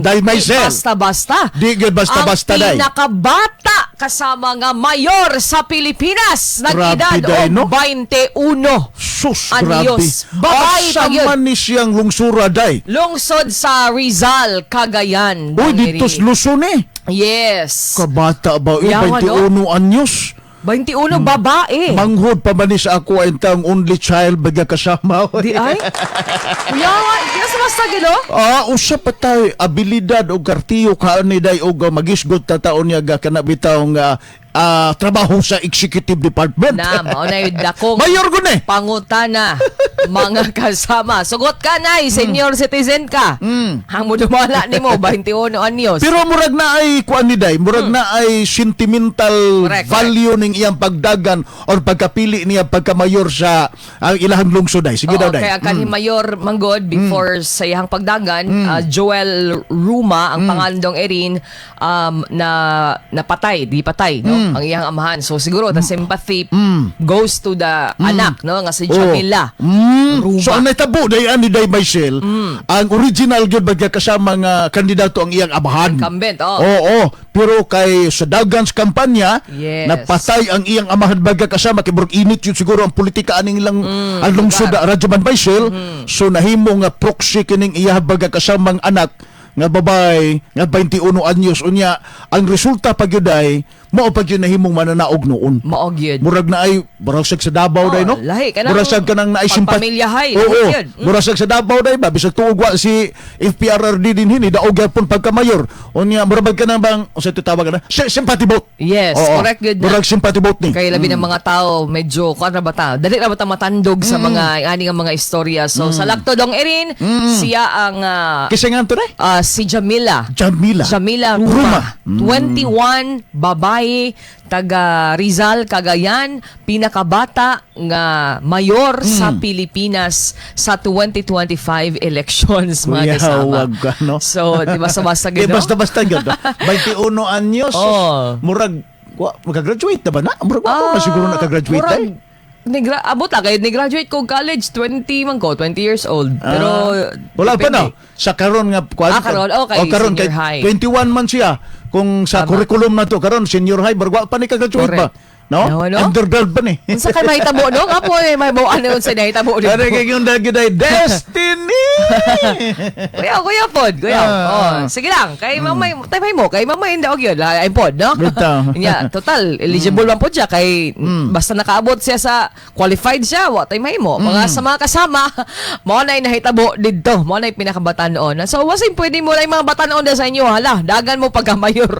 Dahil may sel. Basta-basta. Di gyud basta-basta, Ang pinakabata kasama nga mayor sa Pilipinas. Grabe, Nag-edad day, no? 21. Sus, Anyos. grabe. Babae Asa pa yun. man ni siyang lungsura, day. Lungsod sa Rizal, Cagayan. Uy, Dangiri. dito sa Luzon eh. Yes. Kabata ba? Yawa, 21 anyos. 21 babae. Manghod pa man ni sa ako ang tang only child baga kasama. Di ay? Yawa, di sa basta gino? Ah, usa pa tayo abilidad o kartiyo ka ni day og uh, magisgot ta taon niya ga kana bitaw nga ah, trabaho sa executive department. Na, mao na yung dakong Mayor gud ni. pangutana mga kasama. Sugot ka na, senior citizen ka. Mm. Ang mo dumala ni mo, 21 anyos. Pero murag na ay kuan ni day, murag na ay sentimental Hmm. Correct, value ning iyang pagdagan or pagkapili niya pagka-mayor sa ang ilahang lungsod day. Sige Oo, daw day. kaya kan Mayor Manggod before sa iyang pagdagan uh, Joel Ruma ang pangandong Erin um, na napatay di patay no ang iyang amahan so siguro the sympathy goes to the anak no nga si Jamila Mm. Ruma. So ang natabo day ani day Michelle, ang original gyud bagya kasama nga kandidato ang iyang amahan. Incumbent, oh. Oo, pero kay sa dagan sa kampanya, Yes. napatay ang iyang amahan bagya kasama kay burg init yun siguro ang politika aning ilang Mm, ang lungsod na Radyoman Michelle. Mm-hmm. So nahimo nga proxy kining iya bagya kasamang anak nga babay nga 21 anyos unya ang resulta pagyuday mao pagyud nahimong mananaog noon. Maog yun. Murag na ay murag sag sa Davao Oh, day no? lahi ka na. murag sag kanang naay simpat Pagpamilyahay, oo yun. Mm. murag sag sa Davao day ba? Bisag tuog wa si FPRRD din hini daog gyapon pagka mayor. Unya murag ka nang bang unsa tawag na? Si- sympathy vote. Yes, Oo, correct good murag sympathy vote ni. Kaya labi ng mga tao, medyo, kung ano ba ta, dali na ba ta matandog sa mga, ani nga mga istorya. So, sa Lakto Dong Erin, siya ang, ah, kasi nga to day si Jamila. Jamila Jamila Ruma. Ruma. 21, babae, taga Rizal, Cagayan, pinakabata nga mayor sa Pilipinas sa 2025 elections, mga Kuya, kasama. wag ka, no? So, di ba sa basta Di gino? basta-basta gyud 21 anyos Oh. murag wa magagraduate na ba na murag Ah, pa siguro nakagraduate murag, day Nigra abot lang kayo, ni-graduate ko college, 20 man ko, 20 years old. Pero, Ah, wala pa na. Sa karon nga kwan. Ah, karon, okay, O karon kay high. 21 man siya. Kung sa Tama. curriculum na to karon senior high barwa pa ni ka-graduate ba? No? No, no? Undergrad pa ni. Unsa kay mahitabo no? Nga po eh, may mo ano yun sa nahitabo dito. Ano kay yung dagiday destiny. Kuya, kuya pod, kuya. Ah. oh, sige lang, kay mamay, tay mo, kay mamay hindi og yun, ay pod, no? Bitaw. Nya, total eligible man pod siya kay basta nakaabot siya sa qualified siya, wa tay mo. Mga sa mga kasama, mo na nahitabo didto, mo na pinakabataan noon. So, wasing pwede mo na yung mga batanon sa inyo, hala, dagan mo pagka mayor.